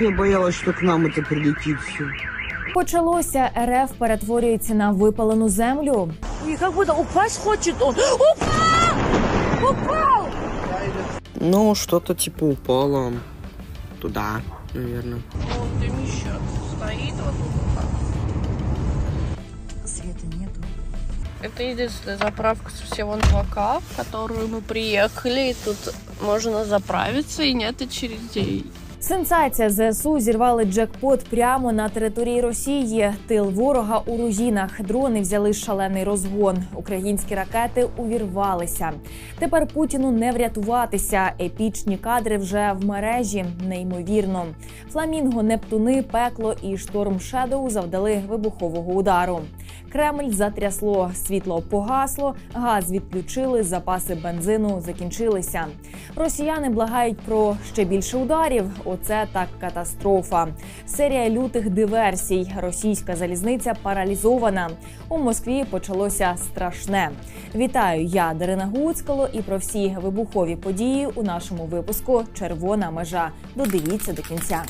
Я боялась, что к нам это прилетит все. Почалося РФ перетворюється на випалену землю. И как будто упасть хочет он. Упал! Упал! Ну, что-то типа упало туда, наверное. Он дымище стоит вот Света нету. Это единственная заправка со всего Новака, в которую мы приехали. И тут можно заправиться, и нет очередей. Сенсація ЗСУ зірвали джекпот прямо на території Росії. Тил ворога у руїнах. Дрони взяли шалений розгон. Українські ракети увірвалися. Тепер Путіну не врятуватися. Епічні кадри вже в мережі. Неймовірно. Фламінго, Нептуни, пекло і шторм Шедоу завдали вибухового удару. Кремль затрясло, світло погасло, газ відключили, запаси бензину закінчилися. Росіяни благають про ще більше ударів. Оце так катастрофа. Серія лютих диверсій. Російська залізниця паралізована. У Москві почалося страшне. Вітаю, я Дарина Гуцкало і про всі вибухові події у нашому випуску Червона межа. Додивіться до кінця.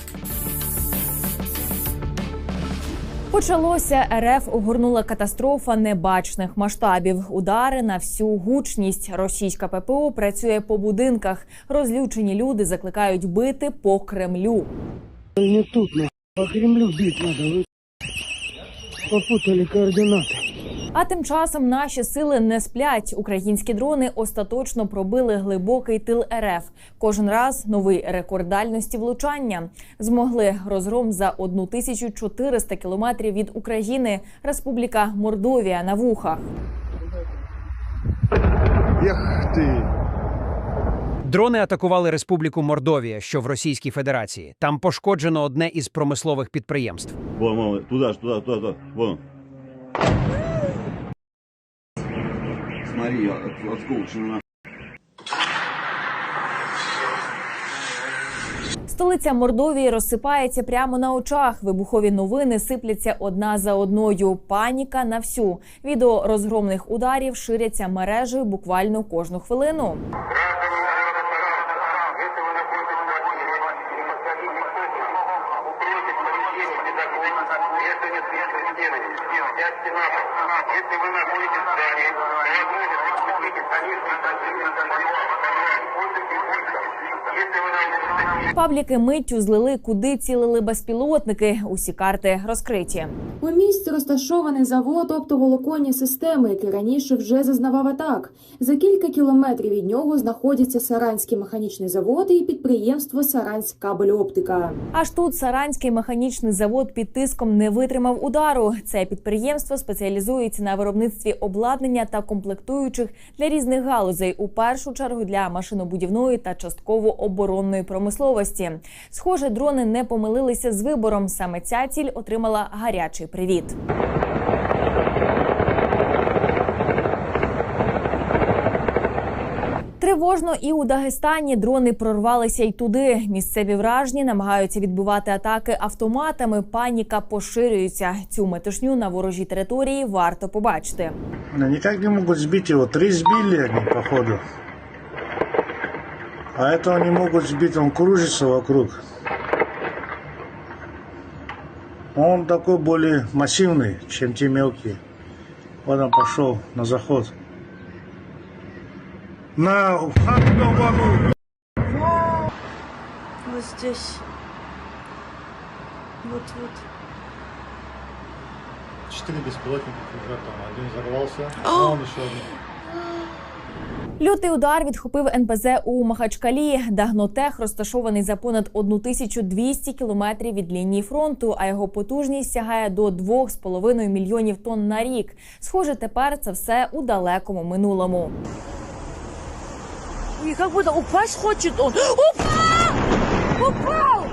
Почалося РФ огорнула катастрофа небачних масштабів. Удари на всю гучність. Російська ППО працює по будинках. Розлючені люди закликають бити по Кремлю. Не тут, не. По Кремлю бити треба. Попутали координаты. А тим часом наші сили не сплять. Українські дрони остаточно пробили глибокий тил РФ. Кожен раз новий рекорд дальності влучання. Змогли розгром за 1400 кілометрів від України. Республіка Мордовія на вухах. Ех ты! Дрони атакували Республіку Мордовія, що в Російській Федерації. Там пошкоджено одне із промислових підприємств. Вон, вон, туда ж, туда, туда, туда, вон. Смотри, от- осколочно. Столиця Мордовії розсипається прямо на очах. Вибухові новини сипляться одна за одною. Паніка на всю. Відео розгромних ударів ширяться мережею буквально кожну хвилину. Пабліки миттю злили, куди цілили безпілотники. Усі карти розкриті. У місті розташований завод оптоволоконні системи, який раніше вже зазнавав атак. За кілька кілометрів від нього знаходяться Саранський механічний завод і підприємство Саранськ кабель-оптика. Аж тут Саранський механічний завод під тиском не витримав удару. Це підприємство спеціалізується на виробництві обладнання та комплектуючих для різних галузей, у першу чергу для машинобудівної та частково оборонної промисловості. Схоже, дрони не помилилися з вибором. Саме ця ціль отримала гарячий привіт. Тривожно і у Дагестані дрони прорвалися й туди. Місцеві вражні намагаються відбивати атаки автоматами. Паніка поширюється. Цю метушню на ворожій території варто побачити. Они никак не могут сбить его. Три сбили они, походу. А этого не могут сбить, он кружится вокруг. Он такой более массивный, чем те мелкие. Вот он пошел на заход. На! Вот здесь. Вот-вот. Четыре беспилотника контрактом. Один взорвался, а он еще один. Лютий удар відхопив НПЗ у Махачкалі. Дагнотех розташований за понад 1200 кілометрів від лінії фронту, а його потужність сягає до 2,5 мільйонів тонн на рік. Схоже, тепер це все у далекому минулому. И как будто упасть хочет он. Упал! Упал!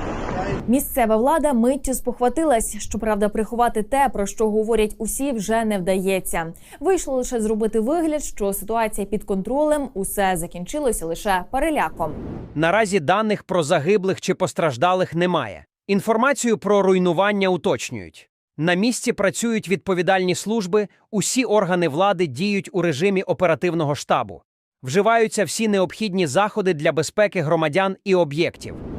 Місцева влада миттю спохватилась. Щоправда, приховати те, про що говорять усі, вже не вдається. Вийшло лише зробити вигляд, що ситуація під контролем, усе закінчилося лише переляком. Наразі даних про загиблих чи постраждалих немає. Інформацію про руйнування уточнюють. На місці працюють відповідальні служби, усі органи влади діють у режимі оперативного штабу. Вживаються всі необхідні заходи для безпеки громадян і об'єктів.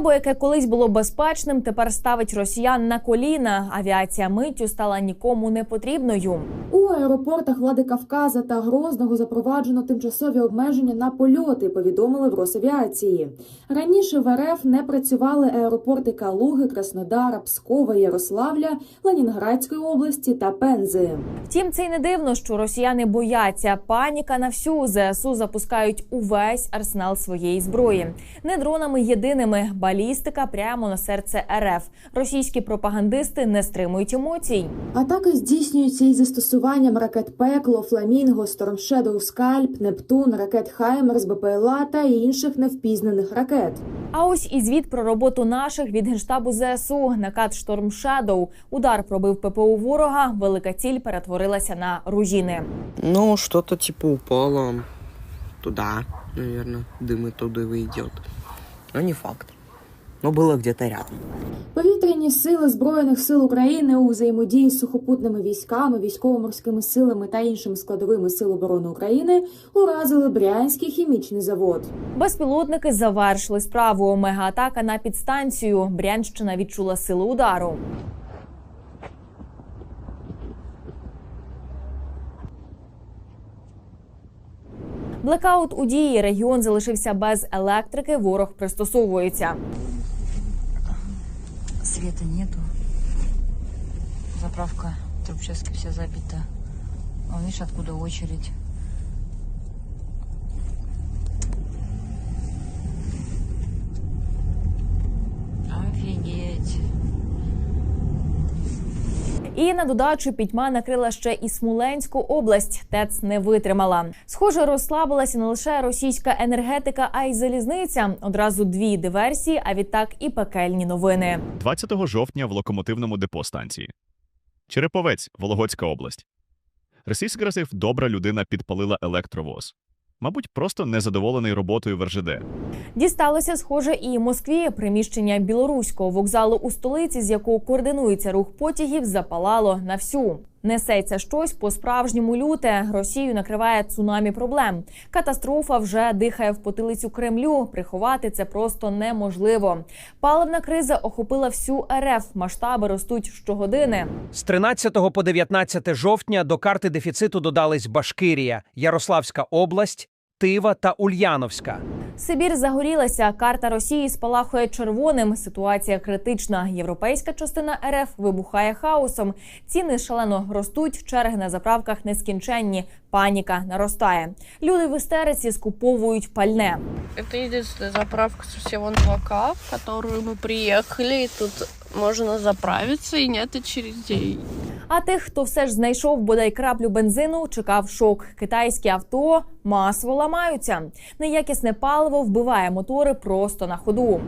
Небо, яке колись було безпечним, тепер ставить росіян на коліна. Авіація миттю стала нікому не потрібною. У аеропортах влади Кавказа та Грозного запроваджено тимчасові обмеження на польоти. Повідомили в Росавіації. Раніше в РФ не працювали аеропорти Калуги, Краснодара, Пскова, Ярославля, Ленінградської області та Пензи. Втім, це й не дивно, що росіяни бояться. Паніка на всю ЗСУ запускають увесь арсенал своєї зброї. Не дронами єдиними балістика прямо на серце РФ. Російські пропагандисти не стримують емоцій. Атаки здійснюються із застосуванням ракет Пекло, Фламінго, Storm Shadow, Скальп, Нептун, ракет Хаймерс, БПЛА та інших невпізнаних ракет. А ось і звіт про роботу наших від генштабу ЗСУ. Накат Шторм Шадоу. Удар пробив ППУ ворога. Велика ціль перетворилася на руїни. Ну, что-то типа упало туда, наверное. Дым и туда идет. Но не факт. Но было где-то рядом. Повітряні сили збройних сил України у взаємодії з сухопутними військами, військово-морськими силами та іншими складовими сил оборони України уразили Брянський хімічний завод. Безпілотники завершили справу. Мегаатака на підстанцію. Брянщина відчула силу удару. Блекаут у дії. Регіон залишився без електрики. Ворог пристосовується. Света нету. Заправка Трубчевской вся забита. А видишь, откуда очередь. І на додачу пітьма накрила ще і Смоленську область. ТЕЦ не витримала. Схоже, розслабилася не лише російська енергетика, а й залізниця. Одразу дві диверсії, а відтак і пекельні новини. 20 жовтня в локомотивному депо станції. Череповець, Вологодська область. Російський розрив добра людина підпалила електровоз. Мабуть, просто незадоволений роботою в РЖД. Дісталося схоже і Москві. Приміщення білоруського вокзалу у столиці, з якого координується рух потягів, запалало на всю. Несеться щось по справжньому люте. Росію накриває цунамі проблем. Катастрофа вже дихає в потилицю Кремлю. Приховати це просто неможливо. Паливна криза охопила всю РФ. Масштаби ростуть щогодини. З 13 по 19 жовтня до карти дефіциту додались Башкирія, Ярославська область, Тива та Ульяновська. Сибір загорілася. Карта Росії спалахує червоним. Ситуація критична. Європейська частина РФ вибухає хаосом. Ціни шалено ростуть. Черги на заправках нескінченні. Паніка наростає. Люди в істериці скуповують пальне. Это единственная заправка со всего 2К, в которую мы приехали. И тут можно заправиться, и нет очередей. А тих, хто все ж знайшов бодай краплю бензину, чекав шок. Китайські авто масово ламаються. Неякісне паливо вбиває мотори просто на ходу.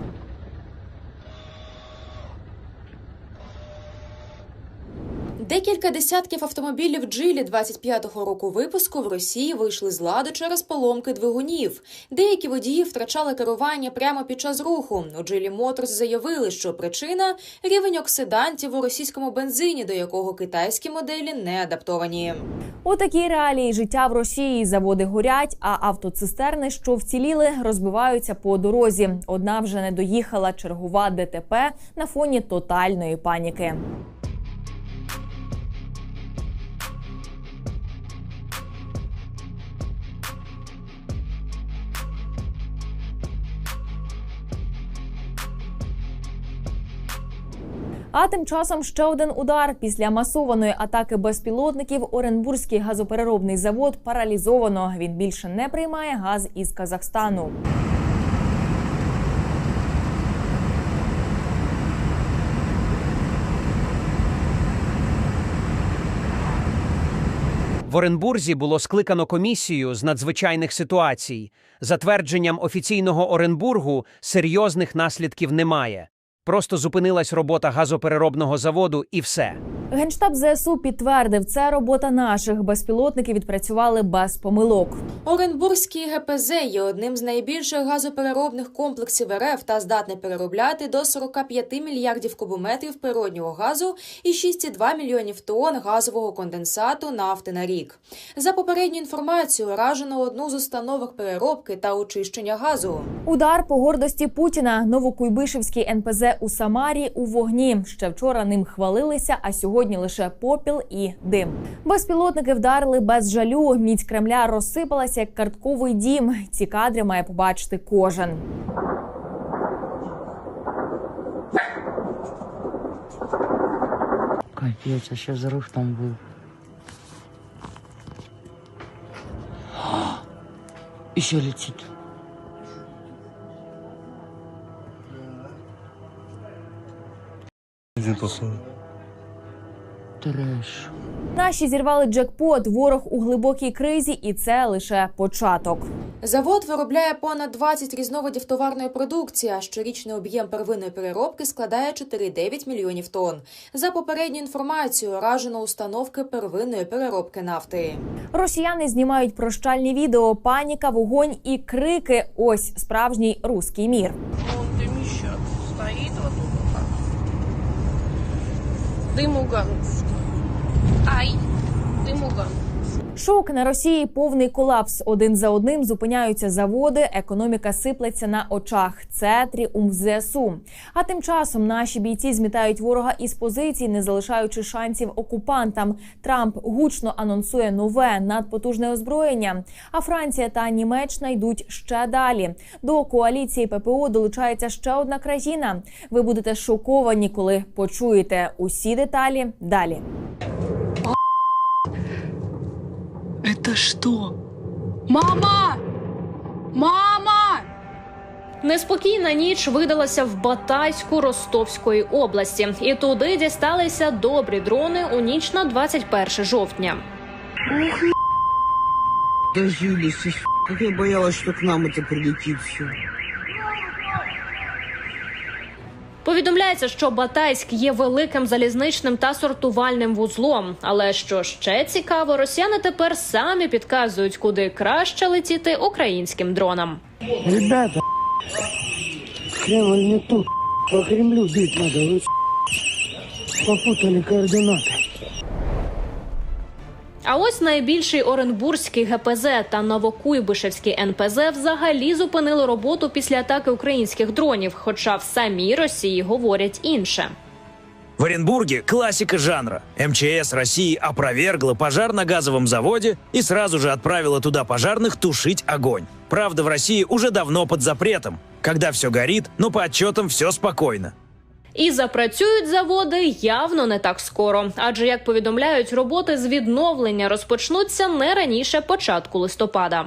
Декілька десятків автомобілів Джилі 25-го року випуску в Росії вийшли з ладу через поломки двигунів. Деякі водії втрачали керування прямо під час руху. У Джилі Моторс заявили, що причина рівень оксидантів у російському бензині, до якого китайські моделі не адаптовані. У такій реалії життя в Росії заводи горять, а автоцистерни, що вціліли, розбиваються по дорозі. Одна вже не доїхала чергова ДТП на фоні тотальної паніки. А тим часом ще один удар після масованої атаки безпілотників. Оренбурзький газопереробний завод паралізовано. Він більше не приймає газ із Казахстану. В Оренбурзі було скликано комісію з надзвичайних ситуацій. За твердженням офіційного Оренбургу, серйозних наслідків немає. Просто зупинилась робота газопереробного заводу і все. Генштаб ЗСУ підтвердив, це робота наших. Безпілотники відпрацювали без помилок. Оренбурзький ГПЗ є одним з найбільших газопереробних комплексів РФ та здатний переробляти до 45 мільярдів кубометрів природнього газу і 6,2 мільйонів тонн газового конденсату нафти на рік. За попередню інформацію, уражено одну з установок переробки та очищення газу. Удар по гордості Путіна. Новокуйбишевський НПЗ у Самарі у вогні. Ще вчора ним хвалилися, а сьогодні лише попіл і дим. Безпілотники вдарили без жалю. Міць Кремля розсипалася як картковий дім. Ці кадри має побачити кожен. Капец, а сейчас взрыв там был. Еще летит. Трэш. Наші зірвали джекпот. Ворог у глибокій кризі, і це лише початок. Завод виробляє понад 20 різновидів товарної продукції. а Щорічний об'єм первинної переробки складає 4,9 мільйонів тонн. За попередню інформацію, ражено установки первинної переробки нафти. Росіяни знімають прощальні відео, паніка, вогонь і крики. Ось справжній руський мір. Вон дымище Ай, дымуган. Шок на Росії повний колапс. Один за одним зупиняються заводи, економіка сиплеться на очах. Це тріумф ЗСУ. А тим часом наші бійці змітають ворога із позицій, не залишаючи шансів окупантам. Трамп гучно анонсує нове надпотужне озброєння. А Франція та Німеччина йдуть ще далі. До коаліції ППО долучається ще одна країна. Ви будете шоковані, коли почуєте усі деталі далі. Это что? Мама! Мама! Неспокійна ніч видалася в Батайську Ростовської області, і туди дісталися добрі дрони у ніч на 21 жовтня. Дожились, как я боялась, что к нам это прилетит все. Повідомляється, що Батайськ є великим залізничним та сортувальним вузлом. Але що ще цікаво, росіяни тепер самі підказують, куди краще летіти українським дронам. Ребята, Кремль не тут. По Кремлю бить надо. Попутали координаты. А ось найбільший Оренбурзький ГПЗ та Новокуйбишевський НПЗ взагалі зупинили роботу після атаки українських дронів. Хоча в самій Росії говорять інше. В Оренбурге классика жанра. МЧС России опровергла пожар на газовом заводе и сразу же отправила туда пожарных тушить огонь. Правда, в России уже давно под запретом, когда все горит, но по отчетам все спокойно. І запрацюють заводи явно не так скоро, адже як повідомляють, роботи з відновлення розпочнуться не раніше початку листопада.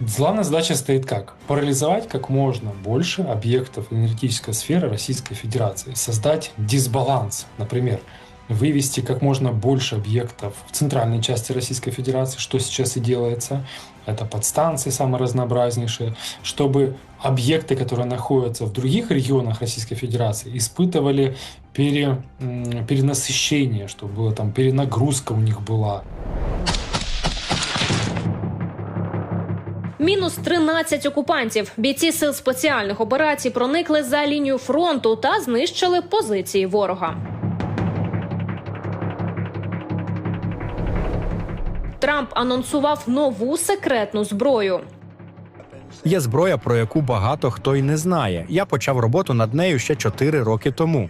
Главная задача стоит как? Парализовать как можно больше объектов энергетической сферы Российской Федерации. Создать дисбаланс, например, вывести как можно больше объектов в центральной части Российской Федерации, что сейчас и делается. Это подстанции самые разнообразнейшие, чтобы объекты, которые находятся в других регионах Российской Федерации, испытывали пере, м, перенасыщение, чтобы было там перенагрузка у них была. Мінус 13 окупантів. Бійці сил спеціальних операцій проникли за лінію фронту та знищили позиції ворога. Трамп анонсував нову секретну зброю. Є зброя, про яку багато хто й не знає. Я почав роботу над нею ще 4 роки тому.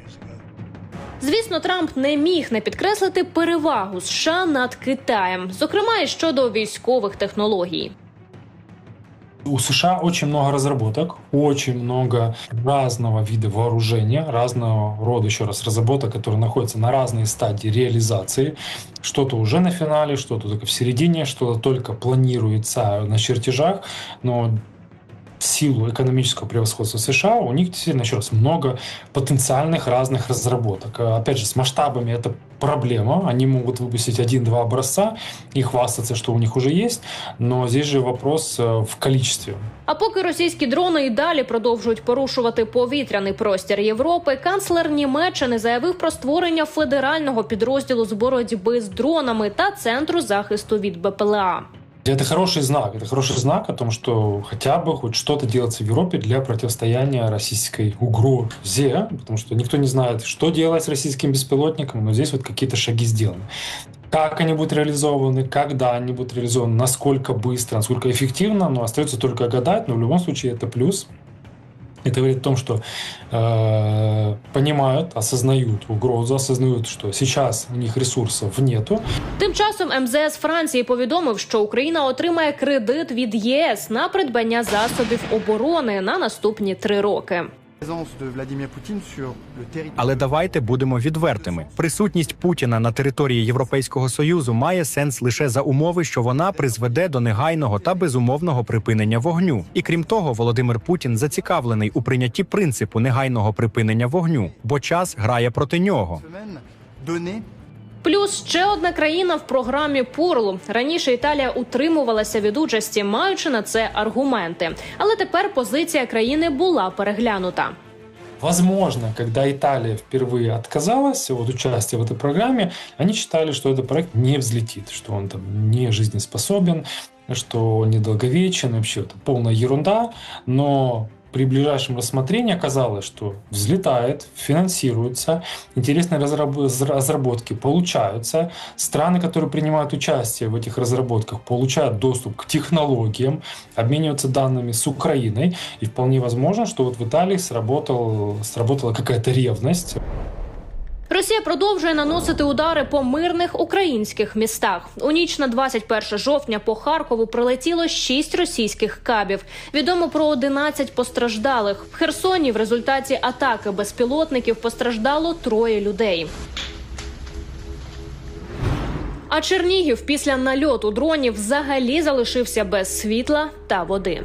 Звісно, Трамп не міг не підкреслити перевагу США над Китаєм, зокрема і щодо військових технологій. У США очень много разработок, очень много разного вида вооружения, разного рода, еще раз, разработок, которые находятся на разной стадии реализации. Что-то уже на финале, что-то только в середине, что-то только планируется на чертежах. Но в силу экономического превосходства США, у них действительно, еще раз, много потенциальных разных разработок. А, Опять же, с масштабами это проблема. Они могут выпустить один-два образца и хвастаться, что у них уже есть. Но здесь же вопрос э, в количестве. А поки російські дрони і далі продовжують порушувати повітряний простір Європи, канцлер Німеччини заявив про створення федерального підрозділу з боротьби з дронами та центру захисту від БПЛА. Это хороший знак. Это хороший знак о том, что хотя бы хоть что-то делается в Европе для противостояния российской угрозе, потому что никто не знает, что делать с российским беспилотником, но здесь вот какие-то шаги сделаны. Как они будут реализованы, когда они будут реализованы, насколько быстро, насколько эффективно, но остается только гадать, но в любом случае это плюс. Это говорит о том, что э, понимают, осознают угрозу, осознают, что сейчас у них ресурсов нету. Тим часом МЗС Франції повідомив, що Україна отримає кредит від ЄС на придбання засобів оборони на наступні три роки. Але давайте будемо відвертими. Присутність Путіна на території Європейського союзу має сенс лише за умови, що вона призведе до негайного та безумовного припинення вогню. І крім того, Володимир Путін зацікавлений у прийнятті принципу негайного припинення вогню, бо час грає проти нього. Плюс ще одна країна в програмі Пурл. Раніше Італія утримувалася від участі, маючи на це аргументи. Але тепер позиція країни була переглянута. Возможно, когда Италия впервые отказалась от участия в этой программе, они считали, что этот проект не взлетит, что он там не жизнеспособен, что он недолговечен, вообще это полная ерунда. Но при ближайшем рассмотрении оказалось, что взлетает, финансируется, интересные разраб- разработки получаются. Страны, которые принимают участие в этих разработках, получают доступ к технологиям, обмениваются данными с Украиной. И вполне возможно, что вот в Италии сработал, сработала какая-то ревность. Росія продовжує наносити удари по мирних українських містах. У ніч на 21 жовтня по Харкову прилетіло 6 російських кабів. Відомо про 11 постраждалих. В Херсоні в результаті атаки безпілотників постраждало троє людей. А Чернігів після нальоту дронів взагалі залишився без світла та води.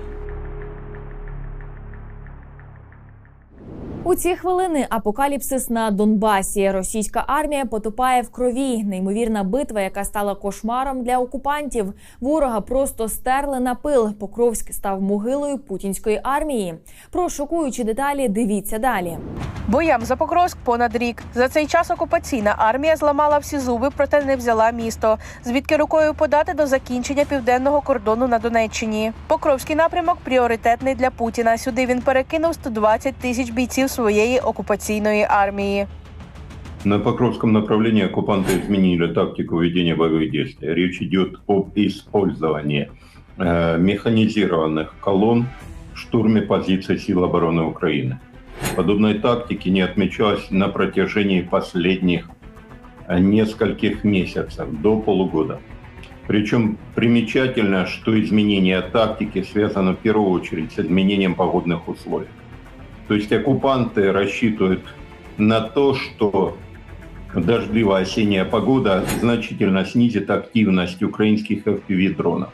У ці хвилини апокаліпсис на Донбасі. Російська армія потопає в крові. Неймовірна битва, яка стала кошмаром для окупантів. Ворога просто стерли на пил. Покровськ став могилою путінської армії. Про шокуючі деталі дивіться далі. Боям за Покровськ понад рік. За цей час окупаційна армія зламала всі зуби, проте не взяла місто. Звідки рукою подати до закінчення південного кордону на Донеччині. Покровський напрямок пріоритетний для Путіна. Сюди він перекинув 120 тисяч бійців своєї окупаційної армії. На Покровском направлении оккупанты изменили тактику ведения боевых действий. Речь идет об использовании э, механизированных колонн в штурме позиций сил обороны Украины. Подобной тактики не отмечалось на протяжении последних э, нескольких месяцев, до полугода. Причем примечательно, что изменение тактики связано в первую очередь с изменением погодных условий. То есть оккупанты рассчитывают на то, что дождливая осенняя погода значительно снизит активность украинских FPV-дронов.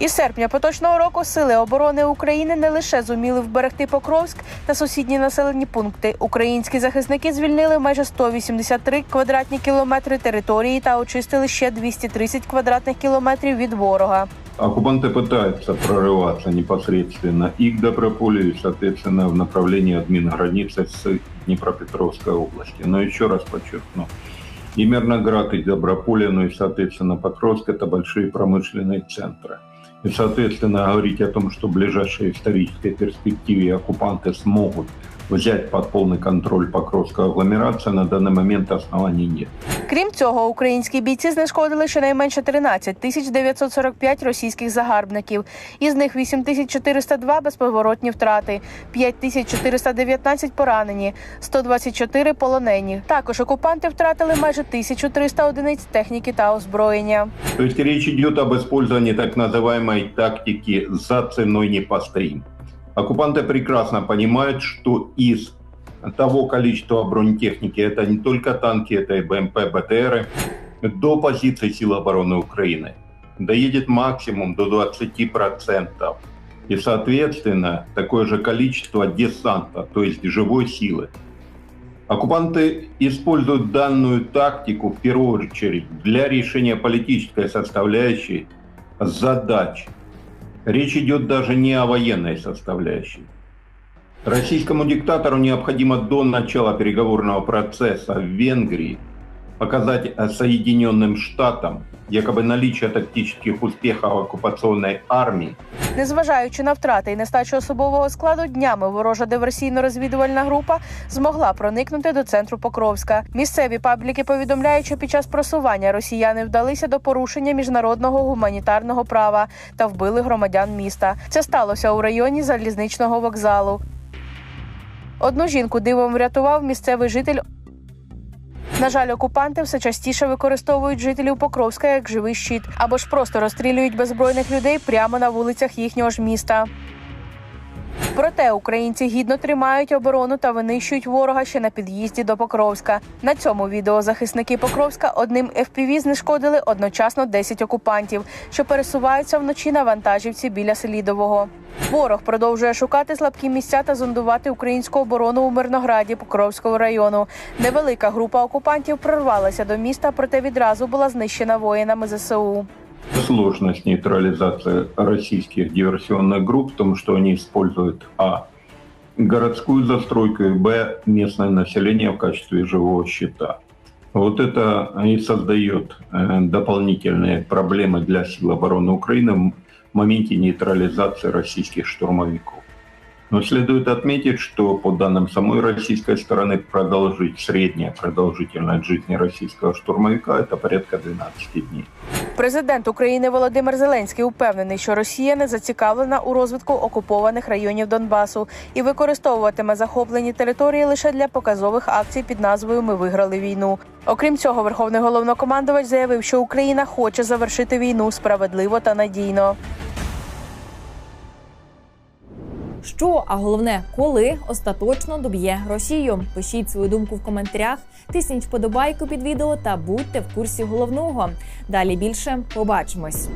Із серпня поточного року сили оборони України не лише зуміли вберегти Покровськ та сусідні населені пункти. Українські захисники звільнили майже 183 квадратні кілометри території та очистили ще 230 квадратних кілометрів від ворога. Оккупанты пытаются прорываться непосредственно и к Доброполю, соответственно, в направлении админ-границы с Днепропетровской области. Но еще раз подчеркну, и Мирноград, и Доброполе, ну и, соответственно, Покровск – это большие промышленные центры. И, соответственно, говорить о том, что в ближайшей исторической перспективе оккупанты смогут взять под полный контроль Покровскую агломерацию, на данный момент оснований нет. Крім цього, українські бійці знешкодили щонайменше 13 тисяч 945 російських загарбників. Із них 8 тисяч 402 безповоротні втрати, 5 тисяч 419 поранені, 124 полонені. Також окупанти втратили майже 1300 одиниць техніки та озброєння. То есть речь идет об использовании так называемой тактики «за ценой не постоим». Оккупанты прекрасно понимают, что из того количества бронетехники, это не только танки, это и БМП, БТРы, до позиций сил обороны Украины доедет максимум до 20% и, соответственно, такое же количество десанта, то есть живой силы. Оккупанты используют данную тактику в первую очередь для решения политической составляющей задач. Речь идет даже не о военной составляющей. Российскому диктатору необходимо до начала переговорного процесса в Венгрии показать Соединенным Штатам якобы наличие тактических успехов оккупационной армии Незважаючи на втрати і нестачу особового складу, днями ворожа диверсійно-розвідувальна група змогла проникнути до центру Покровська. Місцеві пабліки повідомляють, що під час просування росіяни вдалися до порушення міжнародного гуманітарного права та вбили громадян міста. Це сталося у районі залізничного вокзалу. Одну жінку дивом врятував місцевий житель. На жаль, окупанти все частіше використовують жителів Покровська як живий щит або ж просто розстрілюють беззбройних людей прямо на вулицях їхнього ж міста. Проте українці гідно тримають оборону та винищують ворога ще на під'їзді до Покровська. На цьому відео захисники Покровська одним FPV знешкодили одночасно 10 окупантів, що пересуваються вночі на вантажівці біля Селідового. Ворог продовжує шукати слабкі місця та зондувати українську оборону у Мирнограді Покровського району. Невелика група окупантів прорвалася до міста, проте відразу була знищена воїнами ЗСУ. Сложность нейтрализации российских диверсионных групп в том, что они используют а. городскую застройку и б. местное население в качестве живого щита. Вот это и создает э, дополнительные проблемы для сил обороны Украины в моменте нейтрализации российских штурмовиков. Но следует отметить, что по данным самой российской стороны продолжить средняя продолжительность жизни российского штурмовика это порядка 12 дней. Президент України Володимир Зеленський упевнений, що Росія не зацікавлена у розвитку окупованих районів Донбасу і використовуватиме захоплені території лише для показових акцій під назвою Ми виграли війну. Окрім цього, верховний головнокомандувач заявив, що Україна хоче завершити війну справедливо та надійно. Що, а головне, коли остаточно доб'є Росію? Пишіть свою думку в коментарях, тисніть вподобайку під відео та будьте в курсі головного. Далі більше побачимось.